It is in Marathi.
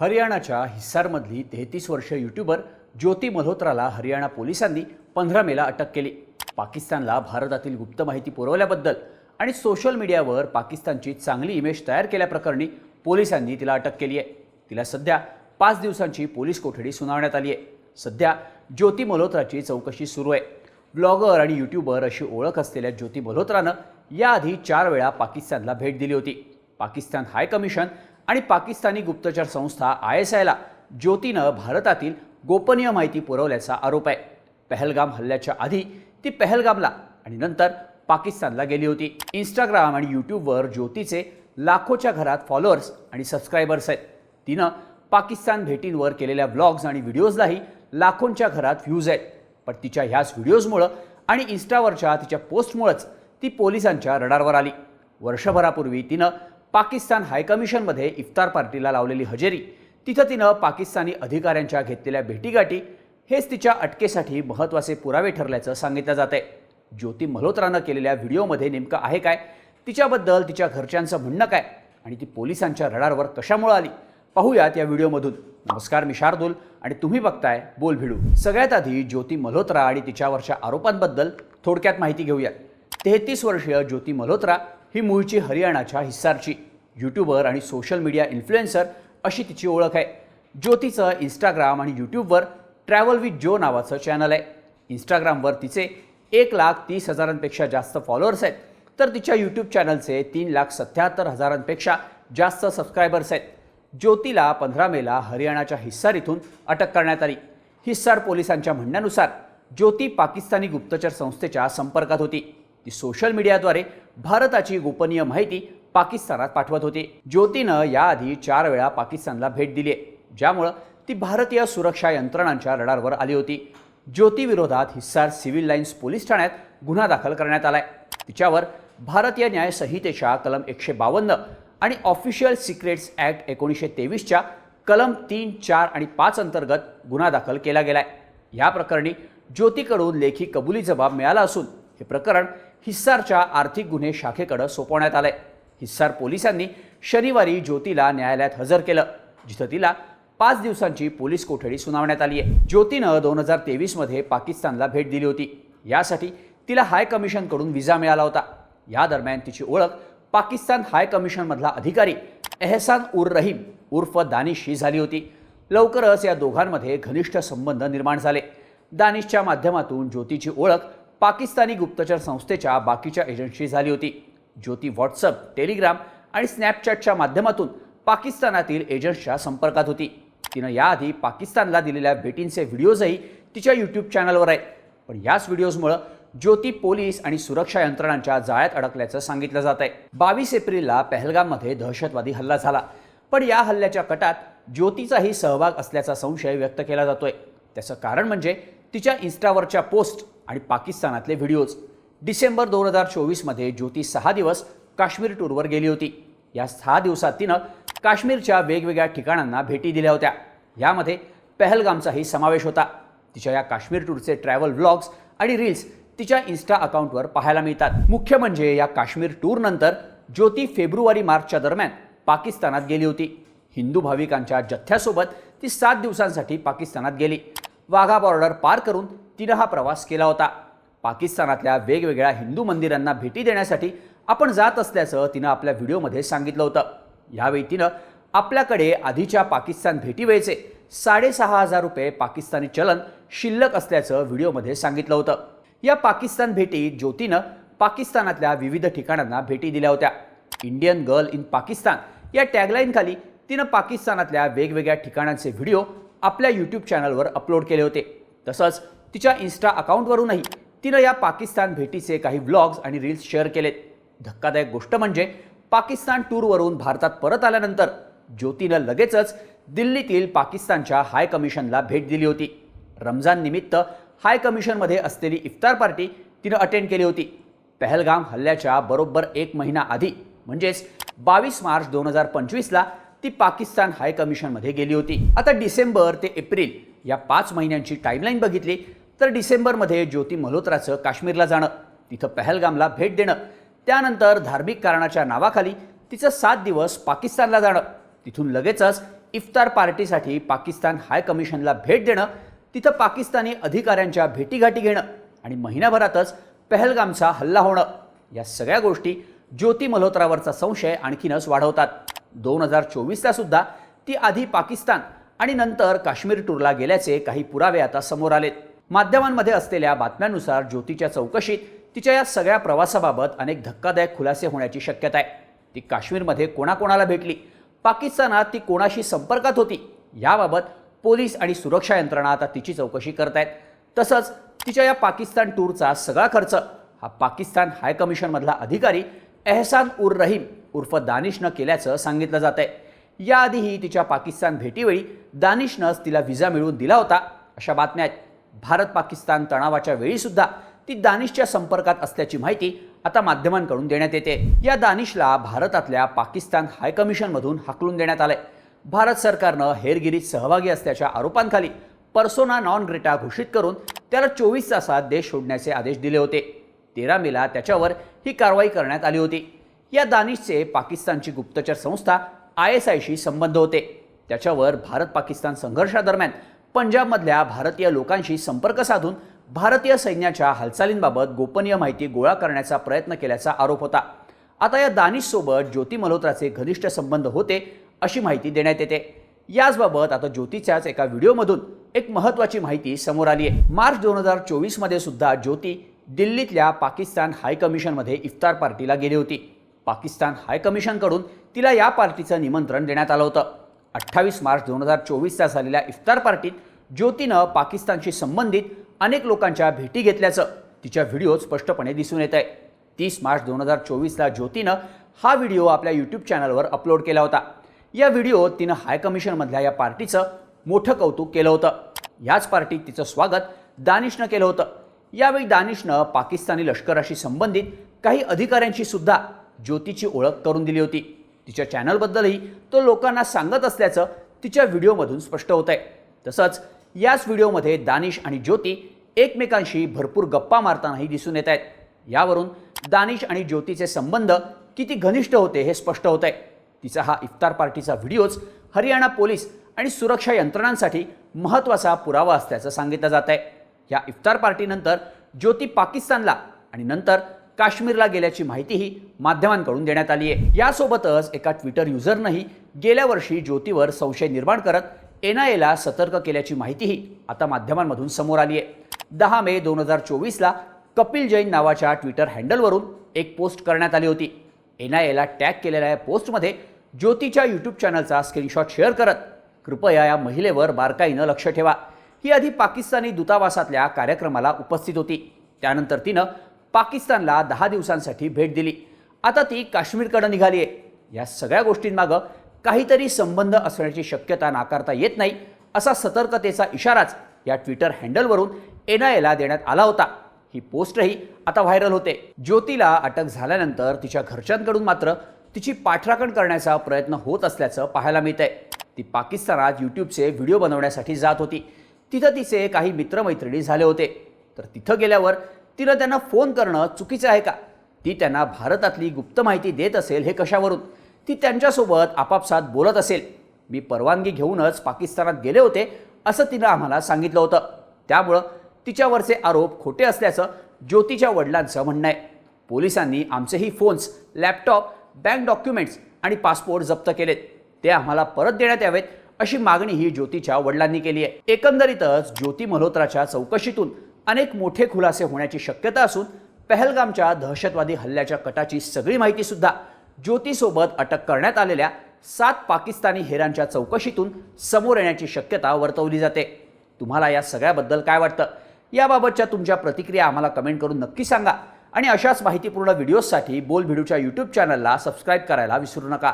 हरियाणाच्या हिस्सारमधली तेहतीस वर्ष यूट्यूबर ज्योती मल्होत्राला हरियाणा पोलिसांनी पंधरा मेला अटक केली. पाकिस्तानला भारतातील गुप्त माहिती पुरवल्याबद्दल आणि सोशल मीडियावर पाकिस्तानची चांगली इमेज तयार केल्याप्रकरणी पोलिसांनी तिला अटक केली आहे. तिला सध्या पाच दिवसांची पोलीस कोठडी सुनावण्यात आली आहे. सध्या ज्योती मल्होत्राची चौकशी सुरू आहे. ब्लॉगर आणि यूट्यूबर अशी ओळख असलेल्या ज्योती मल्होत्रानं याआधी चार वेळा पाकिस्तानला भेट दिली होती. पाकिस्तान हाय कमिशन आणि पाकिस्तानी गुप्तचर संस्था आय एस आयला ज्योतीनं भारतातील गोपनीय माहिती पुरवल्याचा आरोप आहे. पहलगाम हल्ल्याच्या आधी ती पहलगामला आणि नंतर पाकिस्तानला गेली होती. इंस्टाग्राम आणि यूट्यूबवर ज्योतीचे लाखोच्या घरात फॉलोअर्स आणि सबस्क्रायबर्स आहेत. तिनं पाकिस्तान भेटींवर केलेल्या ब्लॉग्स आणि व्हिडिओजलाही लाखोंच्या घरात व्ह्यूज आहेत. पण तिच्या ह्याच व्हिडिओजमुळं आणि इन्स्टावरच्या तिच्या पोस्टमुळंच ती पोलिसांच्या रडारवर आली. वर्षभरापूर्वी तिनं पाकिस्तान हायकमिशनमध्ये इफ्तार पार्टीला लावलेली हजेरी. तिथं तिनं पाकिस्तानी अधिकाऱ्यांच्या घेतलेल्या भेटीगाठी हेच तिच्या अटकेसाठी महत्त्वाचे पुरावे ठरल्याचं सांगितलं जात आहे ज्योती मल्होत्रानं केलेल्या व्हिडिओमध्ये नेमकं आहे काय? तिच्याबद्दल तिच्या घरच्यांचं म्हणणं काय? आणि ती पोलिसांच्या रडारवर कशामुळं आली? पाहूयात या व्हिडिओमधून. नमस्कार मी शार्दूल आणि तुम्ही बघताय बोल भिडू. सगळ्यात आधी ज्योती मल्होत्रा आणि तिच्यावरच्या आरोपांबद्दल थोडक्यात माहिती घेऊयात. तेहतीस वर्षीय ज्योती मल्होत्रा ही मूळची हरियाणाच्या हिस्सारची यूट्यूबर आणि सोशल मीडिया इन्फ्लुएन्सर अशी तिची ओळख आहे. ज्योतीचं इंस्टाग्राम आणि यूट्यूबवर ट्रॅव्हल विथ जो नावाचं चॅनल आहे. इंस्टाग्रामवर तिचे एक लाख तीस हजारांपेक्षा जास्त फॉलोअर्स आहेत. तर तिच्या यूट्यूब चॅनलचे तीन लाख सत्याहत्तर हजारांपेक्षा जास्त सबस्क्रायबर्स आहेत. ज्योतीला पंधरा मेला हरियाणाच्या हिस्सार इथून अटक करण्यात आली. हिस्सार पोलिसांच्या म्हणण्यानुसार ज्योती पाकिस्तानी गुप्तचर संस्थेच्या संपर्कात होती. ती सोशल मीडियाद्वारे भारताची गोपनीय माहिती पाकिस्तानात पाठवत होती. ज्योतीनं याआधी चार वेळा पाकिस्तानला भेट दिली आहे ज्यामुळं ती भारतीय सुरक्षा यंत्रणांच्या रडारवर आली होती. ज्योतीविरोधात हिस्सार सिव्हिल लाईन्स पोलीस ठाण्यात गुन्हा दाखल करण्यात आलाय. तिच्यावर भारतीय न्याय संहितेच्या कलम एकशे बावन्न आणि ऑफिशियल सिक्रेट्स ॲक्ट एकोणीसशे तेवीसच्या कलम तीन चार आणि पाच अंतर्गत गुन्हा दाखल केला गेलाय. या प्रकरणी ज्योतीकडून लेखी कबुली जबाब मिळाला असून हे प्रकरण हिस्सारच्या आर्थिक गुन्हे शाखेकडे सोपवण्यात आलंय हिस्सार पोलिसांनी शनिवारी ज्योतीला न्यायालयात हजर केलं जिथं तिला पाच दिवसांची पोलीस कोठडी सुनावण्यात आली आहे. ज्योतीनं दोन हजार तेवीसमध्ये पाकिस्तानला भेट दिली होती. यासाठी तिला हाय कमिशनकडून विजा मिळाला होता. या दरम्यान तिची ओळख पाकिस्तान हाय कमिशनमधला अधिकारी एहसान उर रहीम उर्फ दानिश ही झाली होती. लवकरच या दोघांमध्ये घनिष्ठ संबंध निर्माण झाले. दानिशच्या माध्यमातून ज्योतीची ओळख पाकिस्तानी गुप्तचर संस्थेच्या बाकीच्या एजंटशी झाली होती. ज्योती व्हॉट्सअप टेलिग्राम आणि स्नॅपचॅटच्या माध्यमातून पाकिस्तानातील एजंट्सच्या संपर्कात होती. तिनं याआधी पाकिस्तानला दिलेल्या भेटींचे व्हिडिओजही तिच्या यूट्यूब चॅनलवर आहेत. पण याच व्हिडिओजमुळं ज्योती पोलीस आणि सुरक्षा यंत्रणांच्या जाळ्यात अडकल्याचं सांगितलं जात आहे बावीस एप्रिलला पहलगाममध्ये दहशतवादी हल्ला झाला. पण या हल्ल्याच्या कटात ज्योतीचाही सहभाग असल्याचा संशय व्यक्त केला जातोय. त्याचं कारण म्हणजे तिच्या इन्स्टावरच्या पोस्ट आणि पाकिस्तानातले व्हिडिओज डिसेंबर दोन हजार चोवीसमध्ये ज्योती सहा दिवस काश्मीर टूरवर गेली होती. या सहा दिवसात तिनं काश्मीरच्या वेगवेगळ्या ठिकाणांना भेटी दिल्या होत्या. यामध्ये पहलगामचाही समावेश होता. तिच्या या काश्मीर टूरचे ट्रॅव्हल व्लॉग्स आणि रील्स तिच्या इन्स्टा अकाउंटवर पाहायला मिळतात. मुख्य म्हणजे या काश्मीर टूरनंतर ज्योती फेब्रुवारी मार्चच्या दरम्यान पाकिस्तानात गेली होती. हिंदू भाविकांच्या जथ्यासोबत ती सात दिवसांसाठी पाकिस्तानात गेली. वाघा बॉर्डर पार करून तिनं हा प्रवास केला होता. पाकिस्तानातल्या वेगवेगळ्या हिंदू मंदिरांना भेटी देण्यासाठी आपण जात असल्याचं तिनं आपल्या व्हिडिओमध्ये सांगितलं होतं. यावेळी तिनं आपल्याकडे आधीच्या पाकिस्तान भेटीवेळचे साडेसहा हजार रुपये पाकिस्तानी चलन शिल्लक असल्याचं व्हिडिओमध्ये सांगितलं होतं. या पाकिस्तान भेटीत ज्योतीनं पाकिस्तानातल्या विविध ठिकाणांना भेटी दिल्या होत्या. इंडियन गर्ल इन पाकिस्तान या टॅगलाईनखाली तिनं पाकिस्तानातल्या वेगवेगळ्या ठिकाणांचे व्हिडिओ आपल्या यूट्यूब चॅनलवर अपलोड केले होते. तसंच तिच्या इन्स्टा अकाउंटवरूनही तिनं या पाकिस्तान भेटीचे काही व्लॉग्स आणि रील्स शेअर केलेत. धक्कादायक गोष्ट म्हणजे पाकिस्तान टूरवरून भारतात परत आल्यानंतर ज्योतीनं लगेचच दिल्लीतील पाकिस्तानच्या हाय कमिशनला भेट दिली होती. रमजान निमित्त हाय कमिशनमध्ये असलेली इफ्तार पार्टी तिनं अटेंड केली होती. पहलगाम हल्ल्याच्या बरोबर एक महिना आधी म्हणजेच बावीस मार्च दोन हजार पंचवीसला ती पाकिस्तान हाय कमिशनमध्ये गेली होती. आता डिसेंबर ते एप्रिल या पाच महिन्यांची टाईमलाईन बघितली तर डिसेंबरमध्ये ज्योती मल्होत्राचं काश्मीरला जाणं तिथं पहलगामला भेट देणं त्यानंतर धार्मिक कारणाच्या नावाखाली तिचं सात दिवस पाकिस्तानला जाणं तिथून लगेचच इफ्तार पार्टीसाठी पाकिस्तान हाय कमिशनला भेट देणं तिथं पाकिस्तानी अधिकाऱ्यांच्या भेटीगाठी घेणं आणि महिनाभरातच पहलगामचा हल्ला होणं या सगळ्या गोष्टी ज्योती मल्होत्रावरचा संशय आणखीनच वाढवतात. दोन हजार चोवीसला सुद्धा ती आधी पाकिस्तान आणि नंतर काश्मीर टूरला गेल्याचे काही पुरावे आता समोर आलेत. माध्यमांमध्ये असलेल्या बातम्यांनुसार ज्योतीच्या चौकशीत तिच्या या सगळ्या प्रवासाबाबत अनेक धक्कादायक खुलासे होण्याची शक्यता आहे. ती काश्मीरमध्ये कोणाकोणाला भेटली? पाकिस्तानात ती कोणाशी संपर्कात होती? याबाबत पोलीस आणि सुरक्षा यंत्रणा आता तिची चौकशी करत आहेत तसंच तिच्या या पाकिस्तान टूरचा सगळा खर्च हा पाकिस्तान हाय कमिशनमधला अधिकारी एहसान उर रहीम उर्फ दानिशनं केल्याचं सांगितलं जात आहे याआधीही तिच्या पाकिस्तान भेटीवेळी दानिशनंच तिला व्हिसा मिळवून दिला होता अशा बातम्या आहेत. भारत पाकिस्तान तणावाच्या वेळीसुद्धा ती दानिशच्या संपर्कात असल्याची माहिती आता माध्यमांकडून देण्यात येते. या दानिशला भारतातल्या पाकिस्तान हायकमिशनमधून हाकलून देण्यात आलंय. भारत सरकारनं हेरगिरीत सहभागी असल्याच्या आरोपांखाली पर्सोना नॉन ग्रेटा घोषित करून त्याला चोवीस तासात देश सोडण्याचे आदेश दिले होते. तेरा मेला त्याच्यावर ही कारवाई करण्यात आली होती. या दानिशचे पाकिस्तानची गुप्तचर संस्था आय एस आयशी संबंध होते. त्याच्यावर भारत पाकिस्तान संघर्षादरम्यान पंजाबमधल्या भारतीय लोकांशी संपर्क साधून भारतीय सैन्याच्या हालचालींबाबत गोपनीय माहिती गोळा करण्याचा प्रयत्न केल्याचा आरोप होता. आता या दानिशसोबत ज्योती मल्होत्राचे घनिष्ठ संबंध होते अशी माहिती देण्यात येते. याचबाबत आता ज्योतीच्याच एका व्हिडिओमधून एक महत्त्वाची माहिती समोर आली आहे मार्च दोन हजार चोवीसमध्ये सुद्धा ज्योती दिल्लीतल्या पाकिस्तान हायकमिशनमध्ये इफ्तार पार्टीला गेली होती. पाकिस्तान हायकमिशनकडून तिला या पार्टीचं निमंत्रण देण्यात आलं होतं. अठ्ठावीस मार्च दोन हजार चोवीसला झालेल्या इफ्तार पार्टीत ज्योतीनं पाकिस्तानशी संबंधित अनेक लोकांच्या भेटी घेतल्याचं तिच्या व्हिडिओत स्पष्टपणे दिसून येत आहे. तीस मार्च दोन हजार चोवीसला ज्योतीनं हा व्हिडिओ आपल्या यूट्यूब चॅनलवर अपलोड केला होता. या व्हिडिओत तिनं हायकमिशनमधल्या या पार्टीचं मोठं कौतुक केलं होतं. याच पार्टीत तिचं स्वागत दानिशनं केलं होतं. यावेळी दानिशनं पाकिस्तानी लष्कराशी संबंधित काही अधिकाऱ्यांची सुद्धा ज्योतीची ओळख करून दिली होती. तिच्या चॅनलबद्दलही तो लोकांना सांगत असल्याचं तिच्या व्हिडिओमधून स्पष्ट होत आहे तसंच याच व्हिडिओमध्ये दानिश आणि ज्योती एकमेकांशी भरपूर गप्पा मारतानाही दिसून येत आहेत. यावरून दानिश आणि ज्योतीचे संबंध किती घनिष्ठ होते हे स्पष्ट होत आहे तिचा हा इफ्तार पार्टीचा व्हिडिओच हरियाणा पोलीस आणि सुरक्षा यंत्रणांसाठी महत्त्वाचा पुरावा असल्याचं सांगितलं जात आहे या इफ्तार पार्टीनंतर ज्योती पाकिस्तानला आणि नंतर काश्मीरला गेल्याची माहितीही माध्यमांकडून देण्यात आली आहे. यासोबतच एका ट्विटर युजरनंही गेल्या वर्षी ज्योतीवर संशय निर्माण करत एन आय एला सतर्क केल्याची माहितीही आता माध्यमांमधून समोर आली आहे. दहा मे दोन हजार चोवीसला कपिल जैन नावाच्या ट्विटर हँडलवरून एक पोस्ट करण्यात आली होती. एन आय एला टॅग केलेल्या या पोस्टमध्ये ज्योतीच्या यूट्यूब चॅनलचा स्क्रीनशॉट शेअर करत कृपया या महिलेवर बारकाईनं लक्ष ठेवा. ही आधी पाकिस्तानी दूतावासातल्या कार्यक्रमाला उपस्थित होती. त्यानंतर तिनं पाकिस्तानला दहा दिवसांसाठी भेट दिली. आता ती काश्मीरकडं निघाली आहे. या सगळ्या गोष्टींमागं काहीतरी संबंध असण्याची शक्यता नाकारता येत नाही असा सतर्कतेचा इशाराच या ट्विटर हँडलवरून एन आय एला देण्यात आला होता. ही पोस्टही आता व्हायरल होते. ज्योतीला अटक झाल्यानंतर तिच्या घरच्यांकडून मात्र तिची पाठराखण करण्याचा प्रयत्न होत असल्याचं पाहायला मिळतंय. आहे ती पाकिस्तानात यूट्यूबचे व्हिडिओ बनवण्यासाठी जात होती. तिथं तिचे काही मित्रमैत्रिणी झाले होते. तर तिथं गेल्यावर तिनं त्यांना फोन करणं चुकीचं आहे का? ती त्यांना भारतातली गुप्त माहिती देत असेल हे कशावरून? ती त्यांच्यासोबत आपापसात बोलत असेल. मी परवानगी घेऊनच पाकिस्तानात गेले होते असं तिनं आम्हाला सांगितलं होतं. त्यामुळं तिच्यावरचे आरोप खोटे असल्याचं ज्योतीच्या वडिलांचं म्हणणं आहे. पोलिसांनी आमचेही फोन्स लॅपटॉप बँक डॉक्युमेंट्स आणि पासपोर्ट जप्त केलेत. ते आम्हाला परत देण्यात यावेत. अशी मागणी ही ज्योतीच्या वडिलांनी केली आहे. एकंदरीतच ज्योती मल्होत्राच्या चौकशीतून अनेक मोठे खुलासे होण्याची शक्यता असून पहलगामच्या दहशतवादी हल्ल्याच्या कटाची सगळी माहिती सुद्धा ज्योतीसोबत अटक करण्यात आलेल्या सात पाकिस्तानी हेरांच्या चौकशीतून समोर येण्याची शक्यता वर्तवली जाते. तुम्हाला या सगळ्याबद्दल काय वाटतं? याबाबतच्या तुमच्या प्रतिक्रिया आम्हाला कमेंट करून नक्की सांगा आणि अशाच माहितीपूर्ण व्हिडिओजसाठी बोल भिडूच्या यूट्यूब चॅनलला सबस्क्राईब करायला विसरू नका.